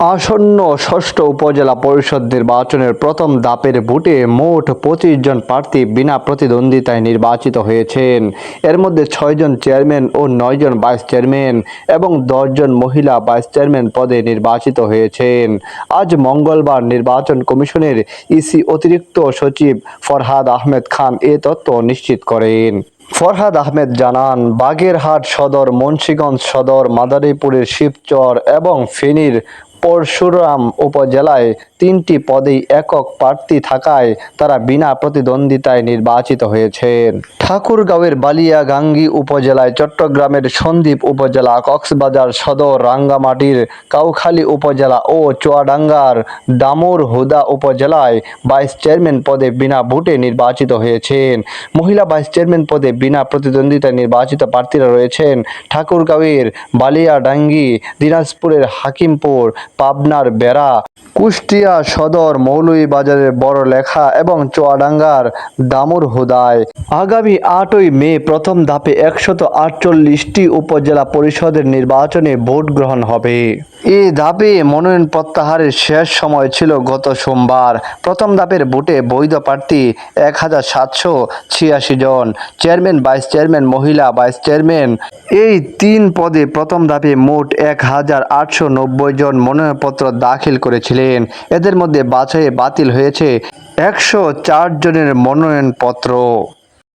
আসন্ন ষষ্ঠ উপজেলা পরিষদ নির্বাচনের প্রথম দাপের ভোটে মোট পঁচিশ জন প্রার্থী বিনা প্রতিদ্বন্দ্বিতায় নির্বাচিত হয়েছেন। এর মধ্যে ছয়জন চেয়ারম্যান ও নয়জন ভাইস চেয়ারম্যান এবং দশজন মহিলা ভাইস চেয়ারম্যান পদে নির্বাচিত হয়েছেন। আজ মঙ্গলবার নির্বাচন কমিশনের ইসি অতিরিক্ত সচিব ফরহাদ আহমেদ খান এ তথ্য নিশ্চিত করেন। ফরহাদ আহমেদ জানান, বাগেরহাট সদর, মুন্সিগঞ্জ সদর, মাদারীপুরের শিবচর এবং ফেনীর পরশুরাম উপজেলায় তিনটি পদেই একক প্রার্থী থাকায় তারা বিনা প্রতিদ্বন্দ্বিতায় নির্বাচিত হয়েছেন। ঠাকুরগাঁওয়ের বালিয়াগাঙ্গি উপজেলায় চট্টগ্রামের সন্দ্বীপ উপজেলা, কক্সবাজার সদর, রাঙ্গামাটির কাউখালী উপজেলা ও চুয়াডাঙ্গার দামুর হুদা উপজেলায় ভাইস চেয়ারম্যান পদে বিনা ভোটে নির্বাচিত হয়েছেন। মহিলা ভাইস চেয়ারম্যান পদে বিনা প্রতিদ্বন্দ্বিতায় নির্বাচিত প্রার্থীরা রয়েছেন ঠাকুরগাঁওয়ের বালিয়াডাঙ্গি, দিনাজপুরের হাকিমপুর পাবনার বেড়া, কুষ্টিয়া সদর মৌলভীবাজারের বড় লেখা এবং চোয়াডাঙ্গার দামুর হুদায়। আগামী আটই মে প্রথম ধাপে একশত আটচল্লিশটি উপজেলা পরিষদের নির্বাচনে ভোট গ্রহণ হবে। এই ধাপে মনোনয়ন প্রত্যাহারের শেষ সময় ছিল গত সোমবার। প্রথম ধাপের ভোটে বৈধ প্রার্থী এক হাজার সাতশো ছিয়াশি জন। চেয়ারম্যান, ভাইস চেয়ারম্যান, মহিলা, ভাইস চেয়ারম্যান। এই তিন পদে প্রথম ধাপে মোট এক হাজার আটশো নব্বই জন মনোনয়নপত্র দাখিল করেছিলেন। এদের মধ্যে বাছাইয়ে বাতিল হয়েছে একশো চার জনের মনোনয়নপত্র।